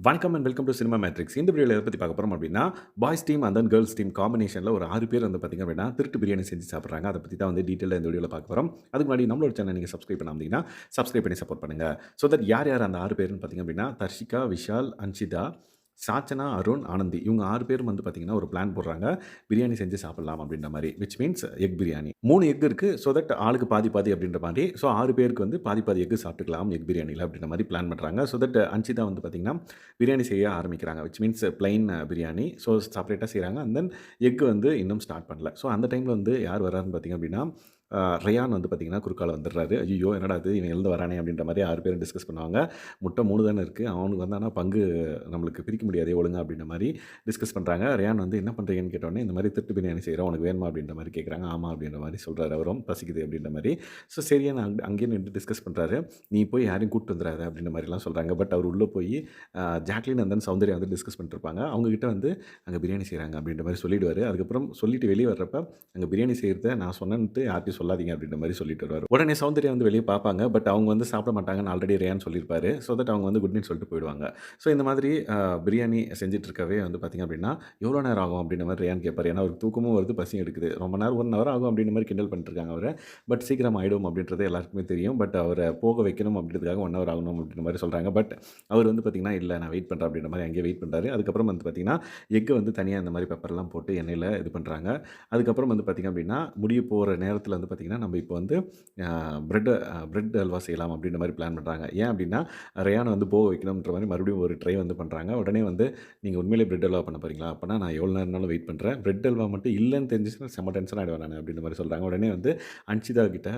வணக்கம் and welcome to Cinema Matrix இந்த வீடியோவில் எதை பற்றி பார்க்க போகிறோம் அப்படின்னா boys team and then girls team காம்பினேஷனில் ஒரு ஆறு பேர் வந்து பார்த்திங்க அப்படின்னா திருட்டு பிரியாணி செஞ்சு சாப்பிட்றாங்க. அதை பற்றி தான் வந்து டீட்டெயிலாக இந்த வீடியோவில் பார்க்க போகிறோம் அதுக்கு முன்னாடி நம்மளோட சேனல் நீங்கள் சப்ஸ்கிரைப் அப்படின்னா சப்ஸ்கிரைப் பண்ணி சப்போர்ட் பண்ணுங்கள் ஸோ தட் யார் யார் அந்த ஆறு பேர்னு பார்த்திங்க அப்படின்னா தர்ஷிகா விஷால் அன்ஷிதா சாச்சனா அருண் ஆனந்தி இவங்க ஆறு பேரும் வந்து பார்த்திங்கன்னா ஒரு பிளான் போடுறாங்க. பிரியாணி செஞ்சு சாப்பிட்லாம் அப்படின்ற மாதிரி விச் மீன்ஸ் எக் பிரியாணி. மூணு எக் இருக்குது ஸோ தட் ஆளுக்கு பாதி பாதி அப்படின்ற மாதிரி ஸோ ஆறு பேருக்கு வந்து பாதி பாதி எக் சாப்பிட்டுக்கலாம் எக் பிரியாணியில் அப்படின்ற மாதிரி பிளான் பண்ணுறாங்க ஸோ தட் அன்சிதா வந்து பார்த்திங்கன்னா பிரியாணி செய்ய ஆரம்பிக்கிறாங்க which means plain biryani. So செப்பரேட்டாக செய்கிறாங்க அண்ட் தென் எக் வந்து இன்னும் ஸ்டார்ட் பண்ணல. ஸோ அந்த டைமில் வந்து யார் வராருன்னு பார்த்திங்க அப்படின்னா ரயான் வந்து பார்த்திங்கன்னா குறுக்கால வந்துடுறாரு. ஐயோ என்னடா அது இவன் எழுந்து வரானே அப்படின்ற மாதிரி ஆறு பேரும் டிஸ்கஸ் பண்ணுவாங்க. முட்டை மூணு தானே இருக்குது அவனுக்கு வந்தானா பங்கு நம்மளுக்கு பிரிக்க முடியாதே ஒழுங்கா அப்படின்ற மாதிரி டிஸ்கஸ் பண்ணுறாங்க ரயான் வந்து என்ன பண்ணுறீங்கன்னு கேட்டோன்னே இந்த மாதிரி திட்டு பிரியாணி செய்கிறோம் உனக்கு வேணுமா அப்படின்ற மாதிரி கேட்குறாங்க ஆமாம் அப்படின்ற மாதிரி சொல்கிறாரு அவரும் பசிக்குது அப்படின்ற மாதிரி. ஸோ சரியா நான் அங்கேயே நின்று டிஸ்கஸ் பண்ணுறாரு நீ போய் யாரையும் கூப்பிட்டு வந்துடாத அப்படின்ற மாதிரிலாம் சொல்கிறாங்க பட் அவர் உள்ளே போய் ஜாக்லின் அந்த சௌந்தர்யா வந்து டிஸ்கஸ் பண்ணிருப்பாங்க அவங்ககிட்ட வந்து அங்கே பிரியாணி செய்கிறாங்க அப்படின்ற மாதிரி சொல்லிடுவார். அதுக்கப்புறம் சொல்லிட்டு வெளியே வர்றப்ப அங்கே பிரியாணி செய்கிறத நான் சொன்னேன்ட்டு யார்ட்டையும் சொல்லாதீங்க அப்படின்ற மாதிரி சொல்லிட்டு வருவார். உடனே சௌந்தர்யா வந்து வெளியே பார்ப்பாங்க. பட் அவங்க வந்து சாப்பிட மாட்டாங்கன்னு ஆல்ரெடி ரேயான்னு சொல்லியிருப்பாரு. ஸோ தட் அவங்க வந்து குட் நைட் சொல்லிட்டு போயிடுவாங்க. ஸோ இந்த மாதிரி பிரியாணி செஞ்சுட்டு இருக்கவே வந்து பார்த்திங்க அப்படின்னா எவ்வளோ நேரம் ஆகும் அப்படின்ற மாதிரி ரேயான் கேட்பார். ஏன்னா ஒரு தூக்கமும் வருது பசியும் எடுக்குது. ரொம்ப நேரம் ஒன் ஹவர் ஆகும் அப்படின்ற மாதிரி கிண்டல் பண்ணிட்டுருக்காங்க அவரை. பட் சீக்கிரம் ஆகிடும் அப்படின்றது எல்லாருக்குமே தெரியும். பட் அவரை போக வைக்கணும் அப்படின்றதுக்காக ஒன் ஹவர் ஆகணும் அப்படின்ற மாதிரி சொல்கிறாங்க பட் அவர் வந்து பார்த்திங்கன்னா இல்லை நான் வெயிட் பண்ணுறேன் அப்படின்ற மாதிரி அங்கேயே வெயிட் பண்ணுறாரு அதுக்கப்புறம் வந்து பார்த்திங்கன்னா எக்கு வந்து தனியாக இந்த மாதிரி பெப்பர்லாம் போட்டு எண்ணெயில் இது பண்ணுறாங்க அதுக்கப்புறம் வந்து பார்த்திங்க அப்படின்னா முடிய போகிற நேரத்தில் வந்து பார்த்திங்கன்னா நம்ம இப்போ வந்து ப்ரெட் ப்ரெட் அல்வா செய்யலாம் அப்படின்ற மாதிரி பிளான் பண்ணுறாங்க ஏன் அப்படின்னா ரயானை வந்து போக வைக்கணுன்ற மாதிரி மறுபடியும் ஒரு ட்ரை வந்து பண்ணுறாங்க உடனே வந்து நீங்கள் உண்மையிலே ப்ரெட் அல்வா பண்ண போகிறீங்களா அப்படின்னா நான் எவ்வளோ நேரம்னாலும் வெயிட் பண்ணுறேன் ப்ரெட் அல்வா மட்டும் இல்லைன்னு தெரிஞ்சிச்சுன்னா செம்ம டென்ஷன் ஆகிடுவேன் நான் அப்படின்ற மாதிரி சொல்கிறாங்க உடனே வந்து அன்சிதா கிட்ட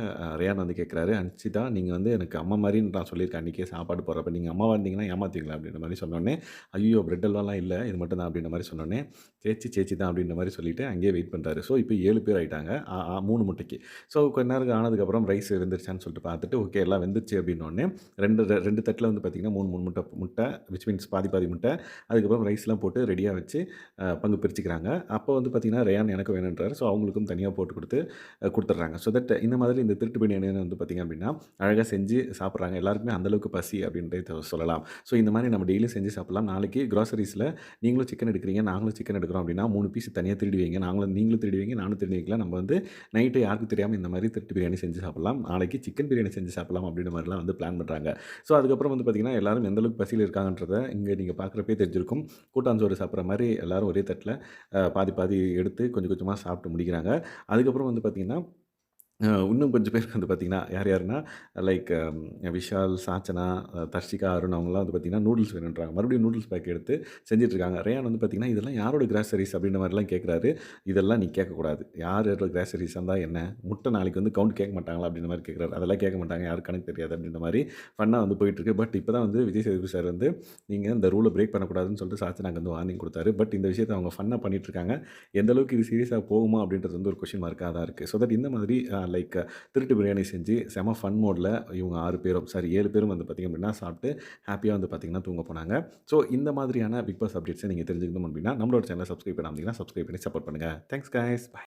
ரயான் வந்து கேட்குறாரு அன்சிதா நீங்கள் வந்து எனக்கு அம்மா மாதிரின்னு நான் சொல்லியிருக்கேன். அன்றைக்கே சாப்பாடு போகிறப்ப நீங்கள் அம்மா வந்தீங்கன்னா ஏமாற்றுவீங்களா அப்படின்ற மாதிரி சொன்னோடனே ஐயோ ப்ரெட் அல்வாலாம் இல்லை இது மட்டும் தான் அப்படின்ற மாதிரி சொன்னோடனே சேச்சி சேச்சி தான் அப்படின்ற மாதிரி சொல்லிவிட்டு அங்கேயே வெயிட் பண்ணுறாரு ஸோ இப்போ ஏழு பேர் ஆகிட்டாங்க மூணு முட்டைக்கு. ஸோ கொஞ்ச நேரம் ஆனதுக்கப்புறம் ரைஸ் வெந்துருச்சான்னு சொல்லிட்டு பார்த்துட்டு ஓகே எல்லாம் வெந்துருச்சு அப்படின்னோடனே ரெண்டு ரெண்டு தட்டில் வந்து பார்த்திங்கன்னா மூணு மூணு முட்டை முட்டை விச் மீன்ஸ் பாதி பாதி முட்டை அதுக்கப்புறம் ரைஸ்லாம் போட்டு ரெடியாக வச்சு பங்கு பிரிச்சுக்கிறாங்க. அப்போ வந்து பார்த்திங்கன்னா ரேயான் எனக்கு வேணுன்றார். ஸோ அவங்களுக்கும் தனியாக போட்டு கொடுத்து கொடுத்துட்றாங்க. ஸோ தட் இந்த மாதிரி இந்த திருட்டு பிரியாணி வந்து பார்த்திங்க அப்படின்னா அழகாக செஞ்சு சாப்பிட்றாங்க. எல்லாருக்குமே அந்தளவுக்கு பசி அப்படின்றத சொல்லலாம். ஸோ இந்த மாதிரி நம்ம டெய்லி செஞ்சு சாப்பிட்லாம். நாளைக்கு க்ராசரிஸில் நீங்களும் சிக்கன் எடுக்கிறீங்க நாங்களும் சிக்கன் எடுக்கிறோம் அப்படின்னா மூணு பீஸ் தனியாக திருடுவீங்க நாங்களும் நீங்களும் திருடுவீங்க நானும் திருடுவீங்களா நம்ம வந்து நைட்டு யாருக்கும் தெரியாமல் இந்த மாதிரி திருட்டு பிரியாணி செஞ்சு சாப்பிட்லாம். நாளைக்கு சிக்கன் பிரியாணி செஞ்சு சாப்பிட்லாம் அப்படின்ற மாதிரிலாம் வந்து பிளான் பண்ணுறாங்க ஸோ அதுக்கப்புறம் வந்து பார்த்திங்கன்னா எல்லோரும் எந்தளவுக்கு பசியில் இருக்காங்கன்றத இங்கே நீங்கள் பார்க்குறப்பே தெரிஞ்சிருக்கும். கூட்டாஞ்சோறு சாப்பிட்ற மாதிரி எல்லோரும் ஒரே தட்டில் பாதி பாதி எடுத்து கொஞ்சம் கொஞ்சமாக சாப்பிட்டு முடிக்கிறாங்க. அதுக்கப்புறம் வந்து பார்த்திங்கன்னா இன்னும் கொஞ்சம் பேர் வந்து பார்த்திங்கன்னா யார் யாருன்னா லைக் விஷால் சாச்சனா தர்ஷிகா அருண் அவங்களாம் வந்து பார்த்திங்கன்னா நூடுல்ஸ் வேணுன்றாங்க. மறுபடியும் நூடுல்ஸ் பேக் எடுத்து செஞ்சிட்ருக்காங்க. ரேயான் வந்து பார்த்திங்கன்னா இதெல்லாம் யாரோட கிராசரிஸ் அப்படின்ற மாதிரிலாம் கேட்குறாரு இதெல்லாம் நீ கேட்கக்கூடாது யார் யாரோட கிராசரிஸ் இருந்தால் என்ன? முட்டை நாளைக்கு வந்து கவுண்ட் கேட்க மாட்டாங்களா அப்படின்ற மாதிரி கேட்குறாரு அதெல்லாம் கேட்க மாட்டாங்க. யாருக்கு கணக்கு தெரியாது அப்படின்ற மாதிரி ஃபன்னாக வந்து போயிட்டுருக்கு பட் இப்போ தான் வந்து விஜய் சேதுபதி சார் வந்து நீங்கள் இந்த ரூலை பிரேக் பண்ணக்கூடாதுன்னு சொல்லிட்டு சாச்சனாக்கு வந்து வார்னிங் கொடுத்தாரு. பட் இந்த விஷயத்தை அவங்க ஃபன்னாக பண்ணிட்டுருக்காங்க. எந்த அளவுக்கு இது சீரியஸாக போகுமா? அப்படின்றது வந்து ஒரு கொஷின் மார்க்காக தான் இருக்குது ஸோ தட் இந்த மாதிரி லைக் திருட்டு பிரியாணி செஞ்சு செம ஃபன் மோடில் இவங்க ஆறு பேரும் சாரி ஏழு பேரும் வந்து பார்த்திங்க அப்படின்னா சாப்பிட்டு ஹாப்பியாக வந்து பார்த்திங்கன்னா தூங்க போனாங்க. ஸோ இந்த மாதிரியான பிக் பாஸ் அப்டேட்ஸை நீங்கள் தெரிஞ்சுக்கணும் அப்படின்னா நம்மளோட சேனலை சப்ஸ்கிரைப் பண்ணாமல் சப்ஸ்கிரைப் பண்ணி சப்போர்ட் பண்ணுங்கள் தேங்க்ஸ் கைஸ் பை